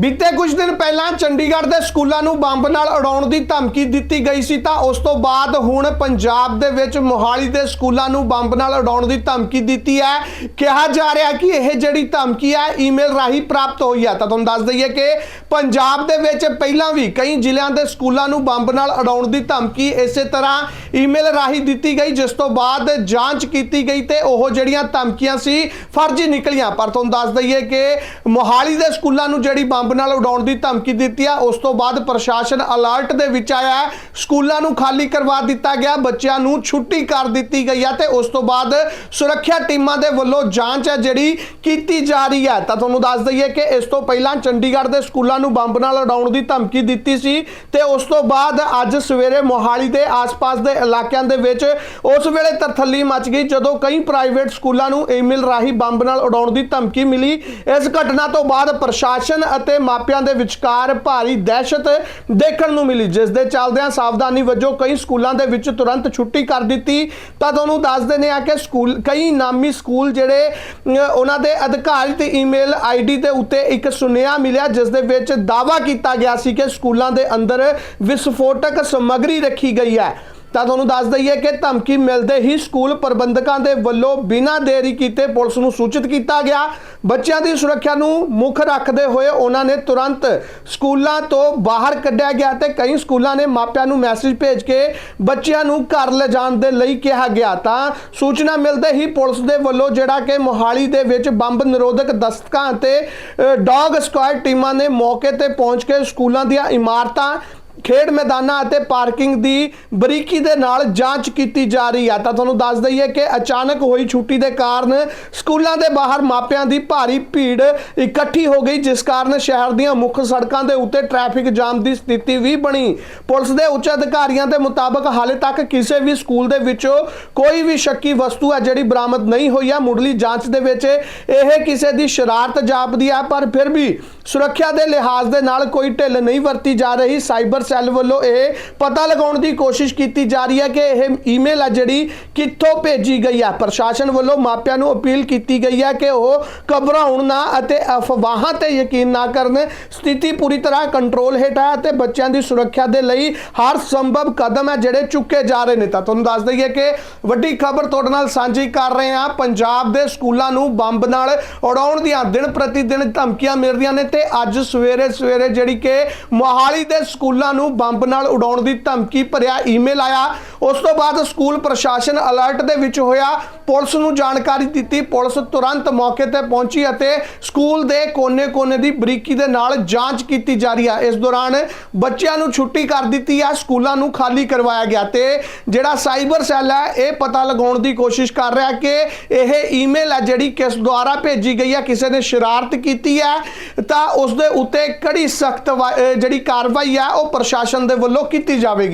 ਬੀਤੇ ਕੁਝ ਦਿਨ ਪਹਿਲਾਂ ਚੰਡੀਗੜ੍ਹ ਦੇ ਸਕੂਲਾਂ ਨੂੰ ਬੰਬ ਨਾਲ ਉਡਾਉਣ ਦੀ ਧਮਕੀ ਦਿੱਤੀ ਗਈ ਸੀ ਤਾਂ ਉਸ ਤੋਂ ਬਾਅਦ ਹੁਣ ਪੰਜਾਬ ਦੇ ਵਿੱਚ ਮੋਹਾਲੀ ਦੇ ਸਕੂਲਾਂ ਨੂੰ ਬੰਬ ਨਾਲ ਉਡਾਉਣ ਦੀ ਧਮਕੀ ਦਿੱਤੀ ਹੈ। ਕਿਹਾ ਜਾ ਰਿਹਾ ਕਿ ਇਹ ਜਿਹੜੀ ਧਮਕੀ ਹੈ, ਈਮੇਲ ਰਾਹੀਂ ਪ੍ਰਾਪਤ ਹੋਈ ਹੈ। ਤਾਂ ਤੁਹਾਨੂੰ ਦੱਸ ਦਈਏ ਕਿ ਪੰਜਾਬ ਦੇ ਵਿੱਚ ਪਹਿਲਾਂ ਵੀ ਕਈ ਜ਼ਿਲ੍ਹਿਆਂ ਦੇ ਸਕੂਲਾਂ ਨੂੰ ਬੰਬ ਨਾਲ ਉਡਾਉਣ ਦੀ ਧਮਕੀ ਇਸੇ ਤਰ੍ਹਾਂ ਈਮੇਲ ਰਾਹੀਂ ਦਿੱਤੀ ਗਈ, ਜਿਸ ਤੋਂ ਬਾਅਦ ਜਾਂਚ ਕੀਤੀ ਗਈ ਤੇ ਉਹ ਜਿਹੜੀਆਂ ਧਮਕੀਆਂ ਸੀ, ਫਰਜ਼ੀ ਨਿਕਲੀਆਂ। ਪਰ ਤੁਹਾਨੂੰ ਦੱਸ ਦਈਏ ਕਿ ਮੋਹਾਲੀ ਦੇ ਸਕੂਲਾਂ ਨੂੰ ਜਿਹੜੀ ਬੰਬ ਨਾਲ ਉਡਾਉਣ ਦੀ ਧਮਕੀ ਦਿੱਤੀ ਆ। ਉਸ ਤੋਂ ਬਾਅਦ ਪ੍ਰਸ਼ਾਸਨ ਅਲਰਟ ਦੇ ਵਿੱਚ ਆਇਆ ਹੈ। ਸਕੂਲਾਂ ਨੂੰ ਖਾਲੀ ਕਰਵਾ ਦਿੱਤਾ ਗਿਆ। ਬੱਚਿਆਂ ਨੂੰ ਛੁੱਟੀ ਕਰ ਦਿੱਤੀ ਗਈ ਆ ਤੇ ਉਸ ਤੋਂ ਬਾਅਦ ਸੁਰੱਖਿਆ ਟੀਮਾਂ ਦੇ ਵੱਲੋਂ ਜਾਂਚ ਹੈ ਜਿਹੜੀ ਕੀਤੀ ਜਾ ਰਹੀ ਹੈ। ਤਾਂ ਤੁਹਾਨੂੰ ਦੱਸ ਦਈਏ ਕਿ ਇਸ ਤੋਂ ਪਹਿਲਾਂ ਚੰਡੀਗੜ੍ਹ ਦੇ ਸਕੂਲਾਂ ਨੂੰ ਬੰਬ ਨਾਲ ਉਡਾਉਣ ਦੀ ਧਮਕੀ ਦਿੱਤੀ ਸੀ ਤੇ ਉਸ ਤੋਂ ਬਾਅਦ ਅੱਜ ਸਵੇਰੇ ਮੋਹਾਲੀ ਦੇ ਆਸ-ਪਾਸ ਦੇ ਇਲਾਕਿਆਂ ਦੇ ਵਿੱਚ ਉਸ ਵੇਲੇ ਤਰਥੱਲੀ ਮਚ ਗਈ, ਜਦੋਂ ਕਈ ਪ੍ਰਾਈਵੇਟ ਸਕੂਲਾਂ ਨੂੰ ਈਮੇਲ ਰਾਹੀਂ ਬੰਬ ਨਾਲ ਉਡਾਉਣ ਦੀ ਧਮਕੀ ਮਿਲੀ। ਇਸ ਘਟਨਾ ਤੋਂ ਬਾਅਦ ਪ੍ਰਸ਼ਾਸਨ ਅਤੇ ਮਾਪਿਆਂ ਦੇ ਵਿਚਕਾਰ ਭਾਰੀ ਦਹਿਸ਼ਤ ਦੇਖਣ ਨੂੰ ਮਿਲੀ, ਜਿਸ ਦੇ ਚੱਲਦਿਆਂ ਸਾਵਧਾਨੀ ਵਜੋਂ ਕਈ ਸਕੂਲਾਂ ਦੇ ਵਿੱਚ ਤੁਰੰਤ ਛੁੱਟੀ ਕਰ ਦਿੱਤੀ। ਤਾਂ ਤੁਹਾਨੂੰ ਦੱਸ ਦਿੰਦੇ ਆ ਕਿ ਸਕੂਲ, ਕਈ ਨਾਮੀ ਸਕੂਲ ਜਿਹੜੇ ਉਹਨਾਂ ਦੇ ਅਧਿਕਾਰਿਤ ਈਮੇਲ ਆਈਡੀ ਦੇ ਉੱਤੇ ਇੱਕ ਸੁਨੇਹਾ ਮਿਲਿਆ, ਜਿਸ ਦੇ ਵਿੱਚ ਦਾਅਵਾ ਕੀਤਾ ਗਿਆ ਸੀ ਕਿ ਸਕੂਲਾਂ ਦੇ ਅੰਦਰ ਵਿਸਫੋਟਕ ਸਮੱਗਰੀ ਰੱਖੀ ਗਈ ਹੈ। ਤਾਂ ਤੁਹਾਨੂੰ ਦੱਸ ਦਈਏ ਕਿ ਧਮਕੀ ਮਿਲਦੇ ਹੀ ਸਕੂਲ ਪ੍ਰਬੰਧਕਾਂ ਦੇ ਵੱਲੋਂ ਬਿਨਾਂ ਦੇਰੀ ਕੀਤੇ ਪੁਲਿਸ ਨੂੰ ਸੂਚਿਤ ਕੀਤਾ ਗਿਆ। ਬੱਚਿਆਂ ਦੀ ਸੁਰੱਖਿਆ ਨੂੰ ਮੁੱਖ ਰੱਖਦੇ ਹੋਏ ਉਹਨਾਂ ਨੇ ਤੁਰੰਤ ਸਕੂਲਾਂ ਤੋਂ ਬਾਹਰ ਕੱਢਿਆ ਗਿਆ ਤੇ ਕਈ ਸਕੂਲਾਂ ਨੇ ਮਾਪਿਆਂ ਨੂੰ ਮੈਸੇਜ ਭੇਜ ਕੇ ਬੱਚਿਆਂ ਨੂੰ ਘਰ ਲਿਜਾਣ ਦੇ ਲਈ ਕਿਹਾ ਗਿਆ। ਤਾਂ ਸੂਚਨਾ ਮਿਲਦੇ ਹੀ ਪੁਲਿਸ ਦੇ ਵੱਲੋਂ ਜਿਹੜਾ ਕਿ ਮੋਹਾਲੀ ਦੇ ਵਿੱਚ ਬੰਬ ਨਿਰੋਧਕ ਦਸਤਕਾਂ ਅਤੇ ਅ, ਡੌਗ ਸਕੁਆਡ ਟੀਮਾਂ ਨੇ ਮੌਕੇ ਤੇ ਪਹੁੰਚ ਕੇ ਸਕੂਲਾਂ ਦੀਆਂ ਇਮਾਰਤਾਂ ਖੇਡ ਮੈਦਾਨਾਂ ਅਤੇ ਪਾਰਕਿੰਗ ਦੀ ਬਰੀਕੀ ਦੇ ਨਾਲ ਜਾਂਚ ਕੀਤੀ ਜਾ ਰਹੀ ਹੈ। ਤਾਂ ਤੁਹਾਨੂੰ ਦੱਸ ਦਈਏ ਕਿ ਅਚਾਨਕ ਹੋਈ ਛੁੱਟੀ ਦੇ ਕਾਰਨ ਸਕੂਲਾਂ ਦੇ ਬਾਹਰ ਮਾਪਿਆਂ ਦੀ ਭਾਰੀ ਭੀੜ ਇਕੱਠੀ ਹੋ ਗਈ, ਜਿਸ ਕਾਰਨ ਸ਼ਹਿਰ ਦੀਆਂ ਮੁੱਖ ਸੜਕਾਂ ਦੇ ਉੱਤੇ ਟ੍ਰੈਫਿਕ ਜਾਮ ਦੀ ਸਥਿਤੀ ਵੀ ਬਣੀ। ਪੁਲਿਸ ਦੇ ਉੱਚ ਅਧਿਕਾਰੀਆਂ ਦੇ ਮੁਤਾਬਕ ਹਾਲੇ ਤੱਕ ਕਿਸੇ ਵੀ ਸਕੂਲ ਦੇ ਵਿੱਚੋਂ ਕੋਈ ਵੀ ਸ਼ੱਕੀ ਵਸਤੂ ਹੈ ਜਿਹੜੀ ਬਰਾਮਦ ਨਹੀਂ ਹੋਈ ਹੈ ਮੁੱਢਲੀ ਜਾਂਚ ਦੇ ਵਿੱਚ ਇਹ ਕਿਸੇ ਦੀ ਸ਼ਰਾਰਤ ਜਾਪਦੀ ਹੈ ਪਰ ਫਿਰ ਵੀ ਸੁਰੱਖਿਆ ਦੇ ਲਿਹਾਜ਼ ਦੇ ਨਾਲ ਕੋਈ ਢਿੱਲ ਨਹੀਂ ਵਰਤੀ ਜਾ ਰਹੀ। ਸਾਈਬਰ ਸੈੱਲ ਵੱਲੋਂ ਇਹ ਪਤਾ ਲਗਾਉਣ ਦੀ ਕੋਸ਼ਿਸ਼ ਕੀਤੀ ਜਾ ਰਹੀ ਹੈ ਕਿ ਇਹ ਈਮੇਲ ਆ ਜਿਹੜੀ ਕਿੱਥੋਂ ਭੇਜੀ ਗਈ ਹੈ ਪ੍ਰਸ਼ਾਸਨ ਵੱਲੋਂ ਮਾਪਿਆਂ ਨੂੰ ਅਪੀਲ ਕੀਤੀ ਗਈ ਹੈ ਕਿ ਉਹ ਘਬਰਾਉਣ ਨਾ ਅਤੇ ਅਫਵਾਹਾਂ ਤੇ ਯਕੀਨ ਨਾ ਕਰਨ। ਸਥਿਤੀ ਪੂਰੀ ਤਰ੍ਹਾਂ ਕੰਟਰੋਲ ਹੇਠ ਹੈ ਤੇ ਬੱਚਿਆਂ ਦੀ ਸੁਰੱਖਿਆ ਦੇ ਲਈ ਹਰ ਸੰਭਵ ਕਦਮ ਹੈ ਜਿਹੜੇ ਚੁੱਕੇ ਜਾ ਰਹੇ ਨੇ। ਤਾਂ ਤੁਹਾਨੂੰ ਦੱਸ ਦਈਏ ਕਿ ਵੱਡੀ ਖਬਰ ਤੁਹਾਡੇ ਨਾਲ ਸਾਂਝੀ ਕਰ ਰਹੇ ਹਾਂ। ਪੰਜਾਬ ਦੇ ਸਕੂਲਾਂ ਨੂੰ ਬੰਬ ਨਾਲ ਉਡਾਉਣ ਦੀਆਂ ਦਿਨ ਪ੍ਰਤੀ ਦਿਨ ਧਮਕੀਆਂ ਮਿਲ ਰਹੀਆਂ ਨੇ ਤੇ ਅੱਜ ਸਵੇਰੇ ਸਵੇਰੇ ਜਿਹੜੀ ਕਿ ਮੋਹਾਲੀ ਦੇ ਸਕੂਲਾਂ ਨੂੰ ਬੰਬ ਨਾਲ ਉਡਾਉਣ ਦੀ ਧਮਕੀ ਭਰਿਆ ਈਮੇਲ ਆਇਆ। ਉਸ ਤੋਂ ਬਾਅਦ ਸਕੂਲ ਪ੍ਰਸ਼ਾਸਨ ਅਲਰਟ ਦੇ ਵਿੱਚ ਹੋਇਆ। ਪੁਲਿਸ ਨੂੰ ਜਾਣਕਾਰੀ ਦਿੱਤੀ। ਪੁਲਿਸ ਤੁਰੰਤ ਮੌਕੇ ਤੇ ਪਹੁੰਚੀ ਅਤੇ ਸਕੂਲ ਦੇ ਕੋਨੇ-ਕੋਨੇ ਦੀ ਬਰੀਕੀ ਦੇ ਨਾਲ ਜਾਂਚ ਕੀਤੀ ਜਾ ਰਹੀ ਹੈ ਇਸ ਦੌਰਾਨ ਬੱਚਿਆਂ ਨੂੰ ਛੁੱਟੀ ਕਰ ਦਿੱਤੀ ਹੈ ਸਕੂਲਾਂ ਨੂੰ ਖਾਲੀ ਕਰਵਾਇਆ ਗਿਆ ਤੇ ਜਿਹੜਾ ਸਾਈਬਰ ਸੈੱਲ ਹੈ ਇਹ ਪਤਾ ਲਗਾਉਣ ਦੀ ਕੋਸ਼ਿਸ਼ ਕਰ ਰਿਹਾ ਕਿ ਇਹ ਈਮੇਲ ਹੈ ਜਿਹੜੀ ਕਿਸ ਦੁਆਰਾ ਭੇਜੀ ਗਈ ਹੈ ਕਿਸੇ ਨੇ ਸ਼ਰਾਰਤ ਕੀਤੀ ਹੈ ਤਾਂ ਉਸ ਦੇ ਉੱਤੇ ਕੜੀ ਸਖਤ ਜਿਹੜੀ ਕਾਰਵਾਈ ਆ, ਉਹ ਪ੍ਰਸ਼ਾਸਨ ਦੇ ਵੱਲੋਂ ਕੀਤੀ ਜਾਵੇਗੀ।